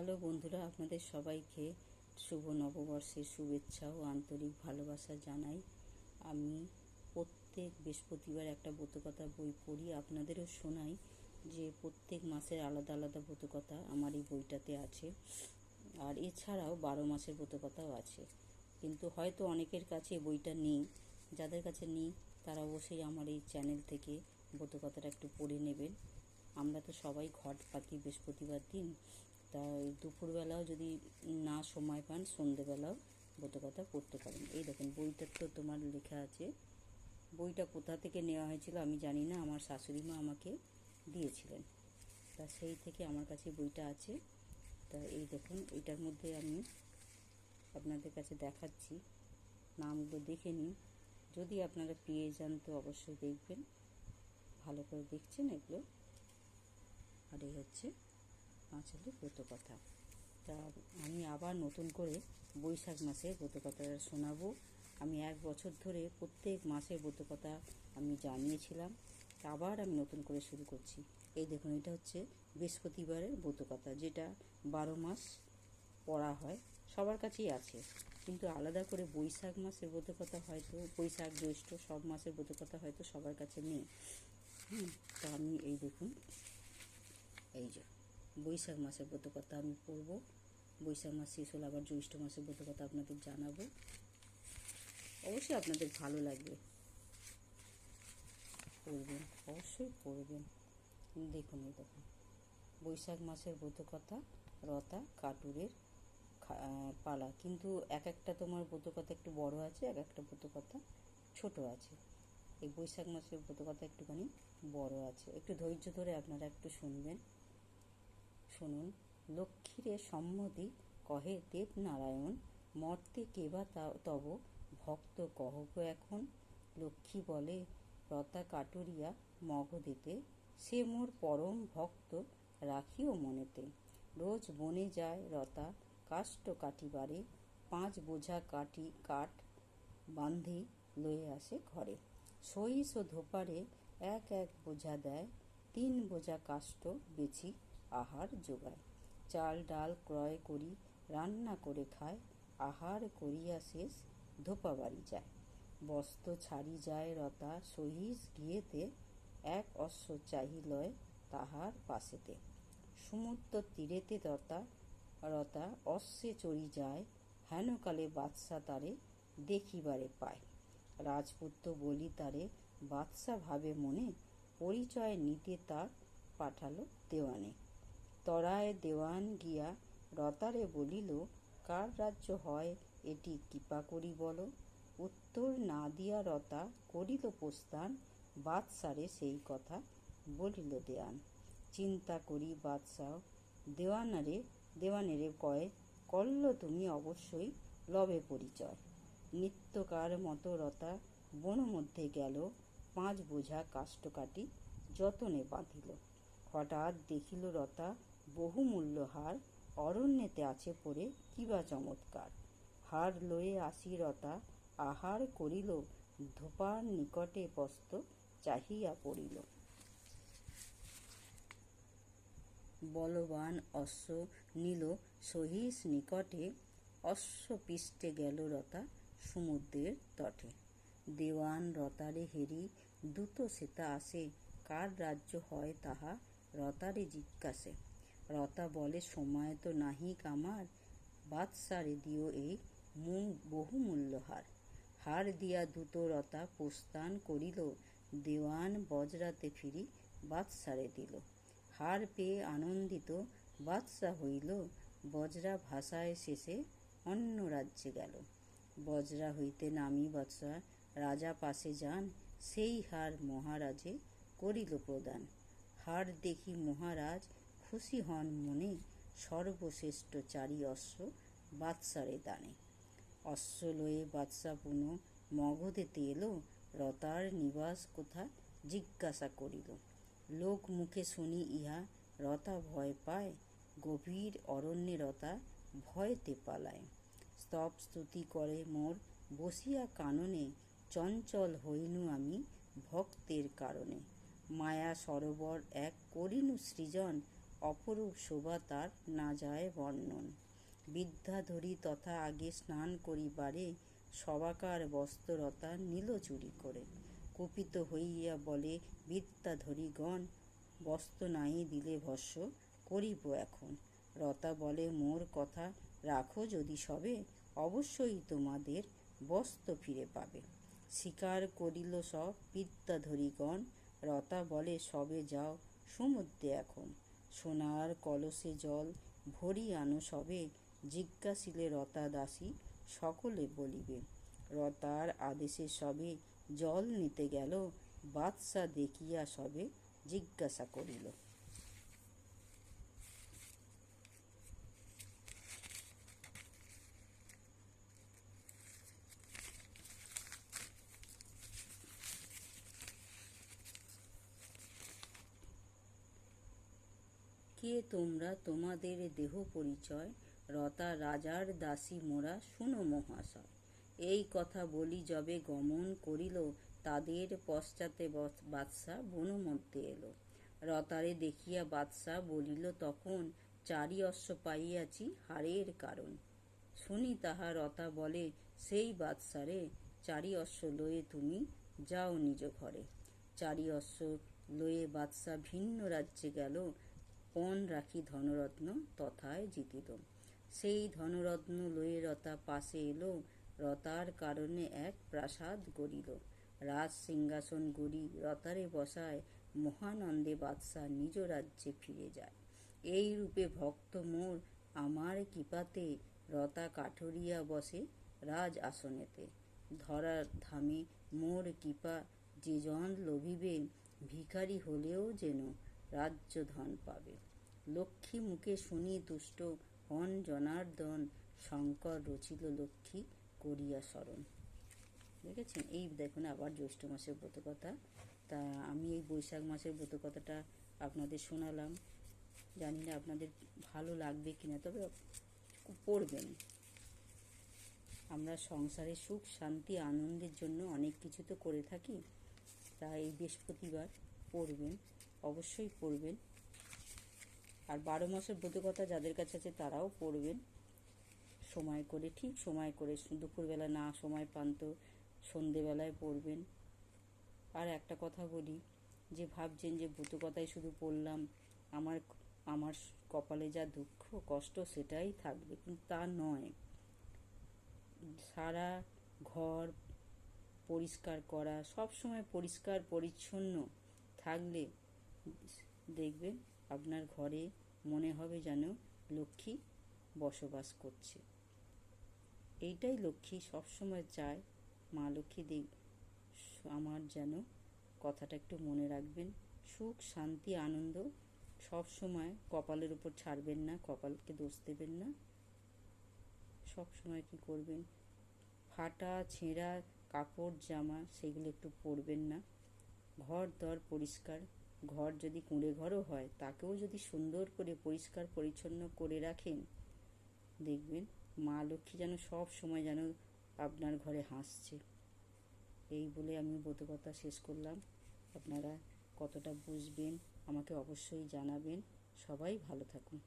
Hello বন্ধুরা, আপনাদের সবাইকে শুভ নববর্ষের শুভেচ্ছা ও আন্তরিক ভালোবাসা জানাই। আমি প্রত্যেক বৃহস্পতিবার একটা ব্রতকথা বই পড়ি, আপনাদেরও শোনাই যে প্রত্যেক মাসের আলাদা আলাদা ব্রতকথা আমার এই বইটাতে আছে। আর এছাড়াও বারো মাসের ব্রতকথাও আছে। কিন্তু হয়তো অনেকের কাছে বইটা নেই, যাদের কাছে নেই, তারা অবশ্যই আমার এই চ্যানেল থেকে ব্রতকথাটা একটু পড়ে নেবেন। আমরা তো সবাই ঘট পাকি বৃহস্পতিবার দিন তা দুপুরবেলাও যদি না সময় পান, সন্ধেবেলাও ব্রতকথা পড়তে পারেন। এই দেখুন বইটার তো তোমার লেখা আছে, বইটা কোথা থেকে নেওয়া হয়েছিল আমি জানি না, আমার শাশুড়ি মা আমাকে দিয়েছিলেন। তা সেই থেকে আমার কাছে বইটা আছে। তা এই দেখুন এইটার মধ্যে আমি আপনাদের কাছে দেখাচ্ছি, নামগুলো দেখে নিন। যদি আপনারা পেয়ে যান তো অবশ্যই দেখবেন। ভালো করে দেখছেন এগুলো। আর এই হচ্ছে পাঁচালি ব্রতকথা তা আমি আবার নতুন করে বৈশাখ মাসে ব্রতকথাটা শোনাবো। আমি এক বছর ধরে প্রত্যেক মাসে ব্রতকথা আমি জানিয়েছিলাম। আবার আমি নতুন করে শুরু করছি। এই দেখুন, এটা হচ্ছে বৃহস্পতিবারের ব্রতকথা যেটা বারো মাস পড়া হয়, সবার কাছেই আছে। কিন্তু আলাদা করে বৈশাখ মাসের ব্রতকথা হয়তো, বৈশাখ, জ্যৈষ্ঠ সব মাসের ব্রতকথা হয়তো সবার কাছে নেই। হুম, তা আমি এই দেখুন, এই যে। বৈশাখ মাসের ব্রতকথা আমি পড়ব। বৈশাখ মাস শেষ হলে আবার জ্যৈষ্ঠ মাসের ব্রতকথা আপনাদের জানাব। অবশ্যই আপনাদের ভালো লাগবে। পড়বেন, অবশ্যই পড়বেন। দেখুন এই দেখুন। বৈশাখ মাসের ব্রতকথা রতা কাটুরের পালা। কিন্তু এক একটা তোমার ব্রতকথা একটু বড় আছে, এক একটা ব্রতকথা ছোট আছে। এই বৈশাখ মাসের ব্রতকথা একটুখানি বড় আছে। একটু ধৈর্য ধরে আপনারা একটু শুনবেন। শুনুন, লক্ষ্মীরে সম্মতি কহে দেবনারায়ণ, মর্তে কেবা তব ভক্ত কহক এখন? লক্ষ্মী বলে, রতা কাটুরিয়া মগধেতে সে মোর পরম ভক্ত রাখিও মনেতে। রোজ বনে যায় রতা কাষ্ঠ কাটিবারে, পাঁচ বোঝা কাটি কাঠ বান্ধি লয়ে আসে ঘরে। সহিস ও ধোপারে এক এক বোঝা দেয়, তিন বোঝা কাষ্ট বেছি আহার যোগায়। চাল ডাল ক্রয় করি, রান্না করে খায় আহার করিয়া শেষ ধোপা বাড়ি যায়। বস্ত্র ছাড়ি যায় রতা, সহিস গিয়েতে এক অশ্ব চাহি লয় তাহার পাশেতে। সমুদ্র তীরেতে রতা রতা অশ্বে চড়ি যায়, হেনকালে বাদশা তারে দেখিবারে পায়। রাজপুত্র বলি তারে, বাদশা ভাবে মনে, পরিচয় নিতে তার পাঠালো দেওয়ানে। তরায় দেওয়ান গিয়া রতারে বলিল, কার রাজ্য হয় এটি কৃপা করি বলো? উত্তর না দিয়া রতা করিল প্রস্থান, বাদশারে সেই কথা বলিল দেওয়ান। চিন্তা করি বাদশাহ, দেওয়ানারে, দেওয়ানেরে কয়, কল্ল তুমি অবশ্যই লবে পরিচয়। নিত্যকার মতো রতা বন মধ্যে গেল, পাঁচ বোঝা কাষ্ঠ কাটি যতনে বাঁধিল। হঠাৎ দেখিল রতা বহুমূল্য হার অরণ্যেতে আছে পড়ে কিবা চমৎকার। হার লয়ে আসি রতা আহার করিল, ধোপার নিকটে বস্ত চাহিয়া পড়িল। বলবান অশ্ব নিল সহিস নিকটে, অশ্ব পিষ্টে গেল রতা সমুদ্রের তটে। দেওয়ান রতারে হেরি দ্রুত সেতা আসে, কার রাজ্য হয় তাহা রতারে জিজ্ঞাসে। রতা বলে, সময় তো নাহিক আমার বাদশারে দিও এই বহুমূল্য হার হার দিয়া দ্রুত রতা প্রস্থান করিল। দেওয়ান বজরাতে ফিরি বাদশারে দিল হার পেয়ে আনন্দিত বাদশা হইল। বজরা ভাষায় শেষে অন্য রাজ্যে গেল। বজরা হইতে নামি বাদশা রাজা পাশে যান। সেই হার মহারাজে করিল প্রদান। হার দেখি মহারাজ খুশি হন মনে সর্বশ্রেষ্ঠ চারি অশ্ব বাদশারে দানে। অশ্ব লয়ে বাদশা পুনঃ মগধেতে এলো রতার নিবাস কোথা জিজ্ঞাসা করিল। লোক মুখে শুনি ইহা রতা ভয় পায়, গভীর অরণ্যে রতা ভয়তে পালায়। স্তব স্তুতি করে মোর বসিয়া কাননে, চঞ্চল হইনু আমি ভক্তের কারণে। মায়া সরোবর এক করিনু সৃজন অপরূপ শোভা তার না যায় বর্ণন। বিদ্যাধরী তথা আগে স্নান করিবারে সবাকার বস্ত্ররতা নীল চুরি করে। কুপিত হইয়া বলে বিদ্যাধরীগণ বস্ত্র নাই দিলে ভস্য করিব এখন রতা বলে, মোর কথা রাখো যদি সবে, অবশ্যই তোমাদের বস্ত্র ফিরে পাবে স্বীকার করিল সব বিদ্যাধরীগণ রতা বলে, সবে যাও, সমুদ্রে এখন। সোনার কলসে জল ভরি আনো সবে, জিজ্ঞাসিলে রতা দাসী সকলে বলিবে, রতার আদেশে সবে জল নিতে গেল, বাদশা দেখিয়া সবে জিজ্ঞাসা করিল। কে তোমরা তোমাদের দেহ পরিচয়, রতা রাজার দাসী মোরা, শুনো মহাশয়। এই কথা বলি যবে গমন করিল, তাদের পশ্চাতে বৎ- বাদশা বনু এলো। রতারে দেখিয়া বাদশা বলিল, তখন চারি অশ্ব পাইয়াছি হারের কারণ শুনি তাহা রতা বলে, সেই বাদশারে চারি অশ্ব লয়ে তুমি যাও নিজ ঘরে। চারি অশ্ব লয়ে বাদশা ভিন্ন রাজ্যে গেল পণ রাখি ধনরত্ন তথায় জিতিল সেই ধনরত্ন লয়ে রতা পাশে এলো রতার কারণে এক প্রাসাদ গড়িল। রাজ সিংহাসন গড়ি রতারে বসায় মহানন্দে বাদশাহ নিজ রাজ্যে ফিরে যায়। এই রূপে ভক্ত মোর আমার কৃপাতে রতা কাঠরিয়া বসে রাজ আসনেতে। ধরার ধামে মোর কৃপা যে জন লভিবে, ভিখারি হলেও যেন রাজ্য ধন পাবে। লক্ষ্মী মুখে শুনি দুষ্ট হন জনার্দন, শঙ্কর রচিল লক্ষ্মী করিয়া স্মরণ দেখেছেন? এই দেখুন আবার জ্যৈষ্ঠ মাসের ব্রতকথা তা আমি এই বৈশাখ মাসের ব্রতকথাটা আপনাদের শোনালাম। জানি না আপনাদের ভালো লাগবে কিনা, তবে পড়বেন। আমরা সংসারে সুখ, শান্তি, আনন্দের জন্য অনেক কিছু তো করে থাকি। তা এই বৃহস্পতিবার পড়বেন। অবশ্যই পড়বেন। আর বারো মাসের ব্রতকথা যাদের কাছে আছে তারাও পড়বেন। সময় করে, ঠিক সময় করে, দুপুরবেলা না সময় পান তো সন্ধেবেলায় পড়বেন। আর একটা কথা বলি, যে ভাবছেন যে ব্রতকথায় শুধু পড়লাম, আমার আমার কপালে যা দুঃখ, কষ্ট সেটাই থাকবে, কিন্তু তা নয়। সারা ঘর পরিষ্কার করা সব সময় পরিষ্কার, পরিচ্ছন্ন থাকলে দেখবেন আপনার ঘরে মনে হবে যেন লক্ষ্মী বসবাস করছে। এইটাই লক্ষ্মী সবসময় চায়। মা লক্ষ্মী দেব, আমার যেন কথাটা একটু মনে রাখবেন। সুখ, শান্তি, আনন্দ সব সময় কপালের উপর ছাড়বেন না, কপালকে দোষ দেবেন না। সব সময় কি করবেন? ফাটা, ছেঁড়া, কাপড়, জামা, সেগুলো একটু পরবেন না। ঘর দর পরিষ্কার। ঘর যদি কুঁড়ে ঘরও হয়, তাকেও যদি সুন্দর করে পরিষ্কার পরিচ্ছন্ন করে রাখেন, দেখবেন মা লক্ষ্মী যেন সব সময় যেন আপনার ঘরে হাসছে। এই বলে আমি বোধকথা শেষ করলাম। আপনারা কতটা বুঝবেন আমাকে অবশ্যই জানাবেন। সবাই ভালো থাকুন।